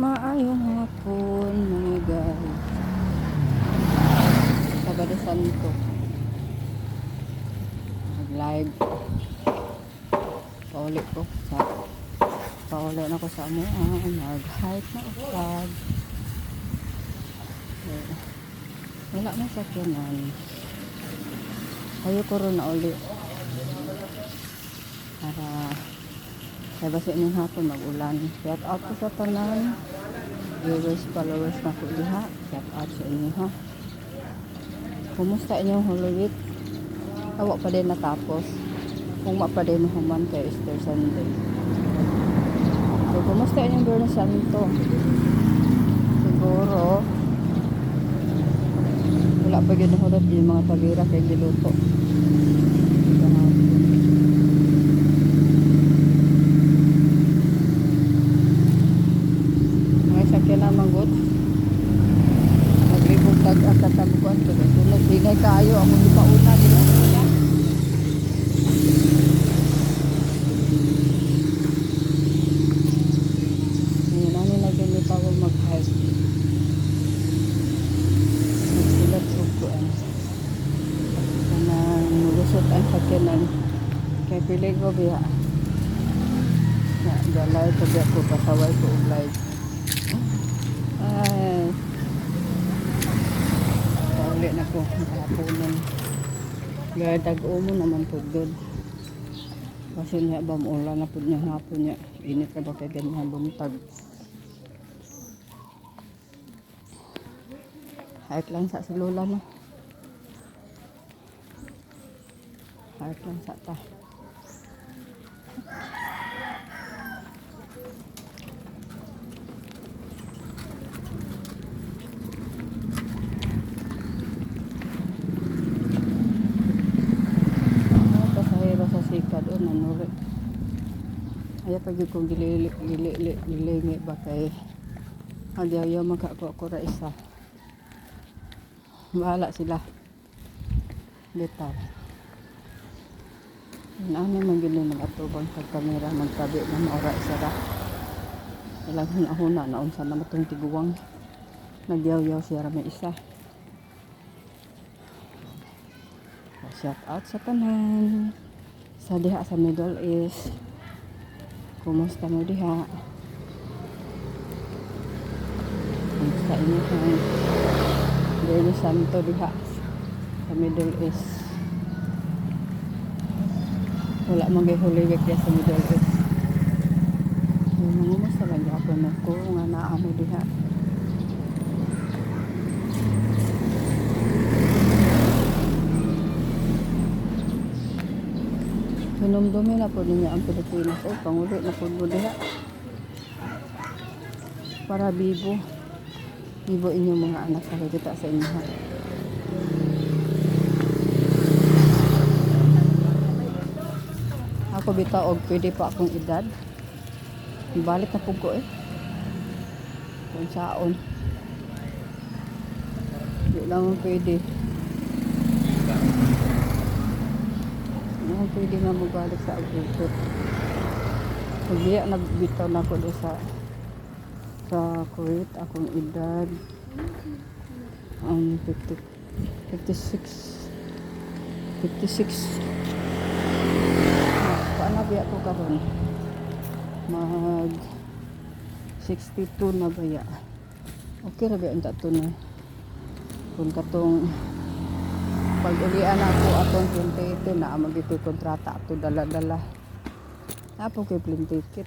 Maayong hapon mga guys. Sabado Santo. Nag-live. Paulit ko sa paulit na ko sa amo. Ah, nag-hike na vlog. Okay. Wala na sa kyanan. Kayo ko rin na ulit. Para kaya basi ng hapon mag-ulan. Shout out ko sa tanan. Viewers, followers na ko diha. Shout out sa inyo ha. Kumusta inyong Holy Week? Awa pa din natapos. Kung pa din human kay Easter Sunday. So, kumusta inyong Biyernes Santo? Siguro, wala pa ginuhulot yung mga tabira kay giluto. Mga sakyan naman good. Naglibog tag at katabukan ko. Sunod, hinay kayo. Ako di pa una. Di ba? Ngayon, ano na ganyan pa ako mag-hike. Nagsulat ko ko ang kanang lusot ang sakyanan. Kaya pilig ko biya. Na, galay ko biya ko pasaway ko og live. Ay. Pauli na ko. Hapunan. Gaya tag-umo naman po doon. Kasi niya ba ulan na po niya hapon niya. Init na ba kay ganyan bumtag. Hike lang sa silula mo. Hike lang sa ta. Ah, pasahero sa sikad o nanuri. Ay pag yung kong gili gili gili gilingi ba kay Agyaw magkakuha ko ra isa. Bahala sila. Bitaw. Ano man gini mag-atubang pag kamera magtabi na maura isa ra. Ilang hunahuna na unsa na matong tiguwang. Nagyaw-yaw siya ra may isa. Shout out sa tanan. Sa diha sa Middle East. Kumusta mo diha? Kumusta inyo ha? Dahil Santo diha sa Middle East. Wala man kay Holy Week diha sa Middle East. Yung mga mas lang ako na ko nga naa mo diha. Hinumdumi na po ninyo ang Pilipinas. Ay, panguli na po diha. Para bibo. Bibo inyong mga anak sa kita sa inyo. ha. Ako bitaw og pwede pa akong edad. Balik na po ko eh. Kung saon. Di lang pwede. Ano pwede nga magbalik sa agriculture. Pagbiya nagbitaw na ko doon sa sa Kuwait akong edad. Um 50 56 56 paano biya ko karon mag 62 na baya okay ra biya unta to na kung katong pag ulian ako atong 2018 na magito kontrata ato dala-dala apo kay plane ticket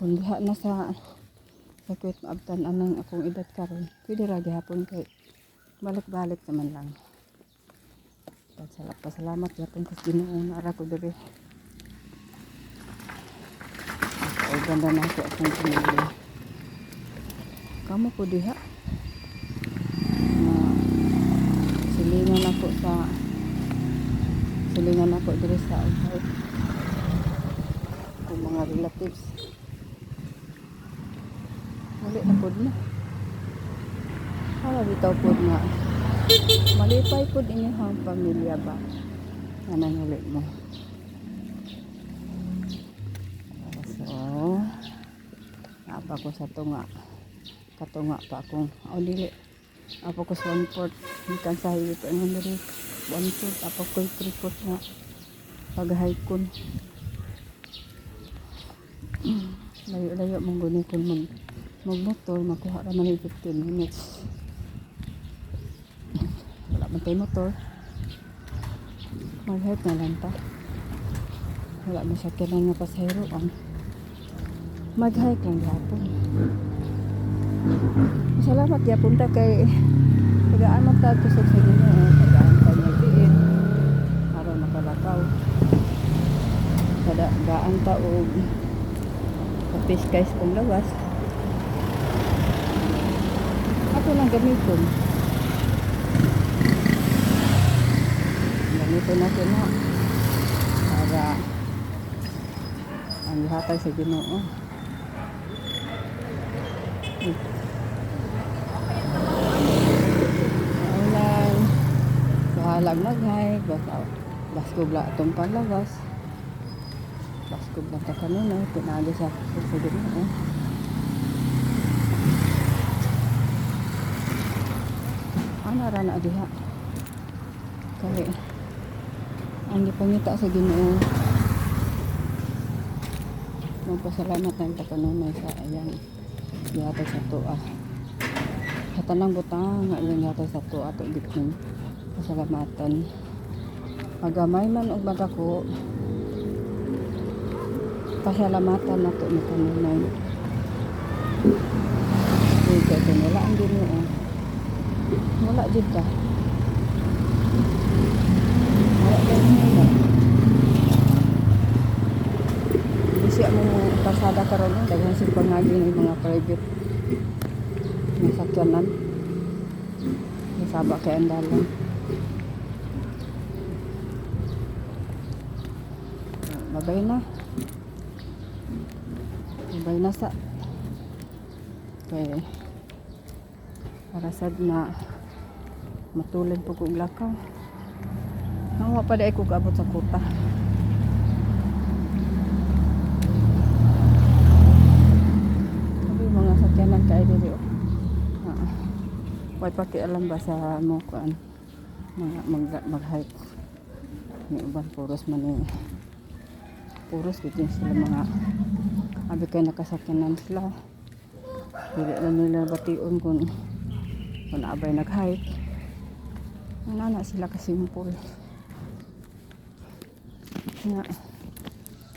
kung diha na sa sa maabtan anang akong edad karon pwede ra gihapon kay balik-balik naman lang Pasalamat, pasalamat yapon kas Ginoo na ara ko diri. Ay ganda na ako akong pinili. Kamo po diha. Na silingan ako sa silingan ako diri sa outside. Kung mga relatives. Wali na pod na. Para bitaw pod nga. Malipay po din yung pamilya ba? Anong ulit mo? So, pa ako sa tunga katunga pa akong o dili apo ko sa port ikan sa hilit ano dili one port apo ko three port nga pag-hikon layo-layo mong guni kung mag magmotor makuha raman yung 15 minutes. Wala man tayo motor. Mag-hike na lang ta. Wala mo sa kailan nga pasahero ang mag-hike lang gapon salamat ya punta kay tagaan mo ta tusog sa ginoo tagaan ka niya diin. Aron makalakaw kada gaan ta og kapis guys kung lawas. Ako lang gamiton. Gamiton natin na para ang hatay sa ginoo. Ulan. Bahalag mag-hike. Basta, basko bla itong panlawas. Basko bla ta kanina. Pinagi sa susunod mo. Ano ra na diha? Kaya ang gipangita sa Ginoo. Magpasalamat ng takanunay sa ayan. Yata sa tuwa sa tanang butang nga ilang yata sa to ato gitning pasalamatan. Magamay man og magako pasalamatan nato ni kanunay kaya kung wala ang ginoo. Wala jud ka. Wala ginoo Bisi mo mga kasada karon daghan si pangagi ng mga private may sakyanan. Nasaba kay andalan babay na. Babay na sa kay para sad na matulad po kong lakaw. Nawa pa dahil kong abot sa kuta. Sabi mga sakyanan kay diri oh. Ah, Why pakialam ba sa mo kuan mga mag mag-hike. May uban puros man ni puros dito sila mga abi kay nakasakyanan sila. Dili na nila bation kung kung abay nag-hike. Ano na sila kasimpol. Nga.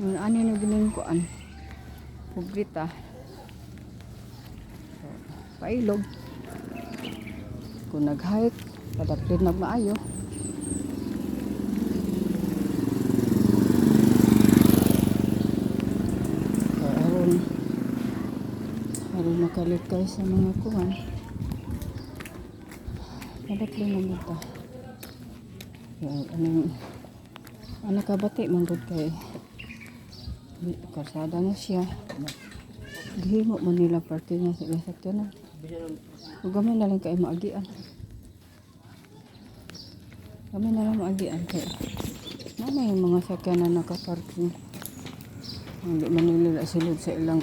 Yung ano yung gining kuan. Pubrita. Pailog kung nag-hike kadapit na maayo so aron aron makalikay sa mga kuhan kadapit na dito so, anong ano kabati manggod kay di- karsada na siya gihimo man nila party niya sa isakyanan Ug gamay na lang kay maagian. Gamay na lang maagian kay na yung mga sakyanan nakaparking. Hindi man nila silod sa ilang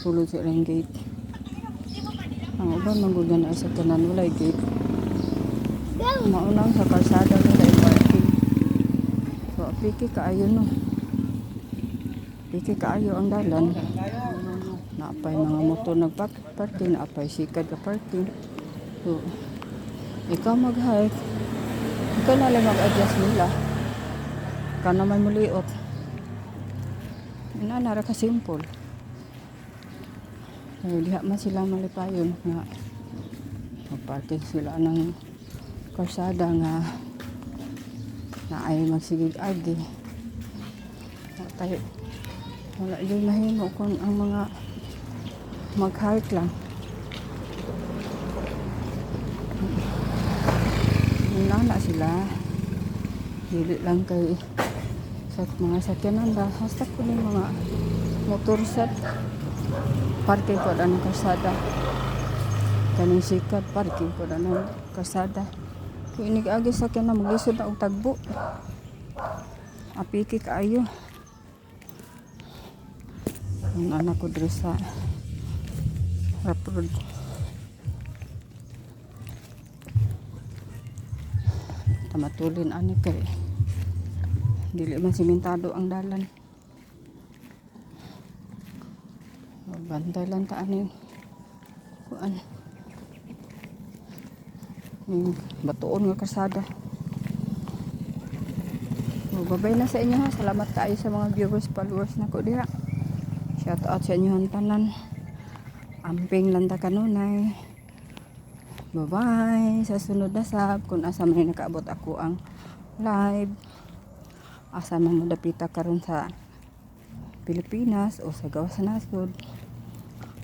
sulod sa ilang gate. Ang uban manggugan na sakyanan wala gate. Maunang sa kalsada nila yung parking. So, piki kaayo no. Piki kaayo ang dalan. Naapay mga motor nagparking, naapay sikad ka parking. So, ikaw mag-hike, ikaw na lang mag-adjust nila. Ikaw naman muliot. Ina, nara ka simple. So, diha man sila malipayon nga magparking sila ng karsada nga na ay magsigig-agi. Wala tayo wala din mahimo kung ang mga mag-hike lang. Nana sila. Dili lang kay sa mga sakyanan ba. Hasta ko mga motor set. Parking ko na ng kasada. Kaning sikat, parking ko na ng kasada. Kung inig-agi sakyanan, maglisod na og tagbo. Apiki kaayo. ang anak ko diri sa Raprod tamatulin ani kay dili man simentado ang dalan bantay lang ta ani kuan yung batuon nga kasada Oh, babay na sa inyo ha. Salamat kayo sa mga viewers, followers na ko diha. Shout out sa inyo tanan. Amping landa kanunay. Bye-bye. Sa sunod na sab, kung asa man nakaabot ako ang live. Asa man mo dapita karon sa Pilipinas o sa gawas sa nasod.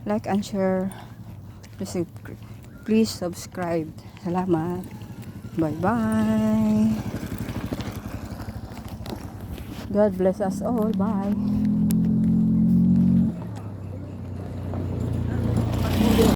Like and share. Please, please subscribe. Salamat. Bye-bye. God bless us all. Bye.